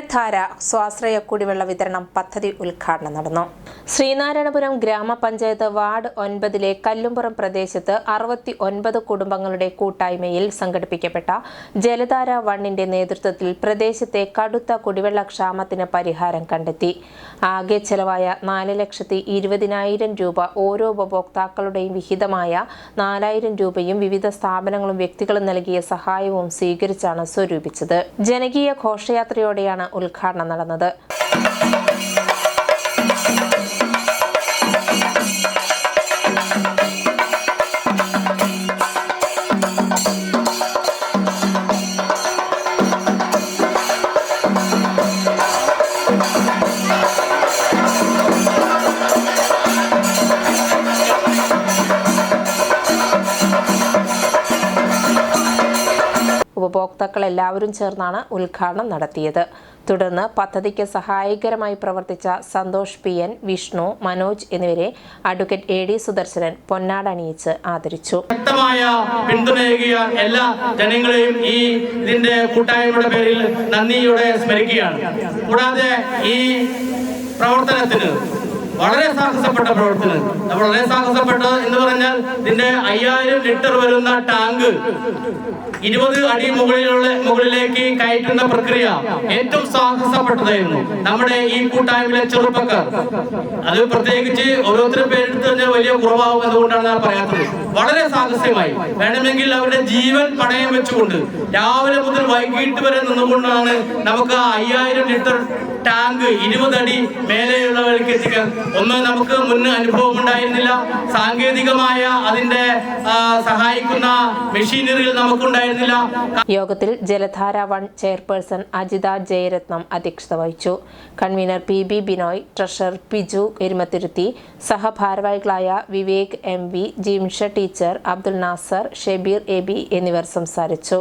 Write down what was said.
ജലധാര സ്വാശ്രയ കുടിവെള്ള വിതരണം പദ്ധതി ഉദ്ഘാടനം നടന്നു. ശ്രീനാരായണപുരം ഗ്രാമപഞ്ചായത്ത് വാർഡ് ഒൻപതിലെ കല്ലുംപുറം പ്രദേശത്ത് അറുപത്തി ഒൻപത് കുടുംബങ്ങളുടെ കൂട്ടായ്മയിൽ സംഘടിപ്പിക്കപ്പെട്ട ജലധാര വണ്ണിന്റെ നേതൃത്വത്തിൽ പ്രദേശത്തെ കടുത്ത കുടിവെള്ള ക്ഷാമത്തിന് പരിഹാരം കണ്ടെത്തി. ആകെ ചെലവായ നാല് ലക്ഷത്തി ഇരുപതിനായിരം രൂപ ഓരോ ഉപഭോക്താക്കളുടെയും വിഹിതമായ നാലായിരം രൂപയും വിവിധ സ്ഥാപനങ്ങളും വ്യക്തികളും നൽകിയ സഹായവും സ്വീകരിച്ചാണ് സ്വരൂപിച്ചത്. ജനകീയ ഘോഷയാത്രയോടെയാണ് ഉദ്ഘാടനം നടന്നത്. ഉപഭോക്താക്കൾ എല്ലാവരും ചേർന്നാണ് ഉദ്ഘാടനം നടത്തിയത്. തുടർന്ന് പദ്ധതിക്ക് സഹായകരമായി പ്രവർത്തിച്ച സന്തോഷ് പി എൻ വിഷ്ണു മനോജ് എന്നിവരെ അഡ്വക്കേറ്റ് എ ഡി സുദർശനൻ പൊന്നാടണിയിച്ച് ആദരിച്ചു. ശക്തമായ പിന്തുണയേകിയ എല്ലാ ജനങ്ങളെയും ഈ ഇതിന്റെ കൂട്ടായ്മയുടെ പേരിൽ നന്ദിയോടെ സ്മരിക്കുകയാണ്. കൂടാതെ ഈ പ്രവർത്തനത്തിന് വളരെ സാഹസപ്പെട്ട പ്രവർത്തനം. വളരെ സാഹസപ്പെട്ട എന്ന് പറഞ്ഞാൽ ഇതിന്റെ അയ്യായിരം ലിറ്റർ വരുന്ന ടാങ്ക് ഇരുപത് അടി മുകളിലുള്ള മുകളിലേക്ക് കയറ്റുന്ന പ്രക്രിയ ഏറ്റവും സാഹസപ്പെട്ടതായിരുന്നു നമ്മുടെ ഈ കൂട്ടായ്മയിലെ ചെറുപ്പക്കാർ. അത് പ്രത്യേകിച്ച് ഓരോരുത്തരും പേരെടുത്ത് തന്നെ വലിയ കുറവാകും അതുകൊണ്ടാണ് ഞാൻ പറയാത്തത്. വളരെ സാഹസ്യമായി. വേണമെങ്കിൽ അവരുടെ ജീവൻ പണയം വെച്ചുകൊണ്ട് രാവിലെ മുതൽ വൈകിട്ട് വരെ നിന്നുകൊണ്ടാണ് നമുക്ക് അയ്യായിരം ലിറ്റർ ടാങ്ക് ഇരുപതടി മേലെയുള്ളവർക്ക് എത്തിക്കാൻ ഒന്ന് നമുക്ക് മുൻ അനുഭവം ഉണ്ടായിരുന്നില്ല. സാങ്കേതികമായ അതിന്റെ സഹായിക്കുന്ന മെഷീനറികൾ നമുക്കുണ്ടായിരുന്നില്ല. യോഗത്തിൽ ജലധാര വൺ ചെയർപേഴ്സൺ അജിത ജയരത്നം അധ്യക്ഷത വഹിച്ചു. Convener P B Binoy treasurer Piju Erumathiruthi സഹഭാരവാഹികളായ Vivek M V Jimsha teacher Abdul Nasar Shebeer A B എന്നിവർ സംസാരിച്ചു.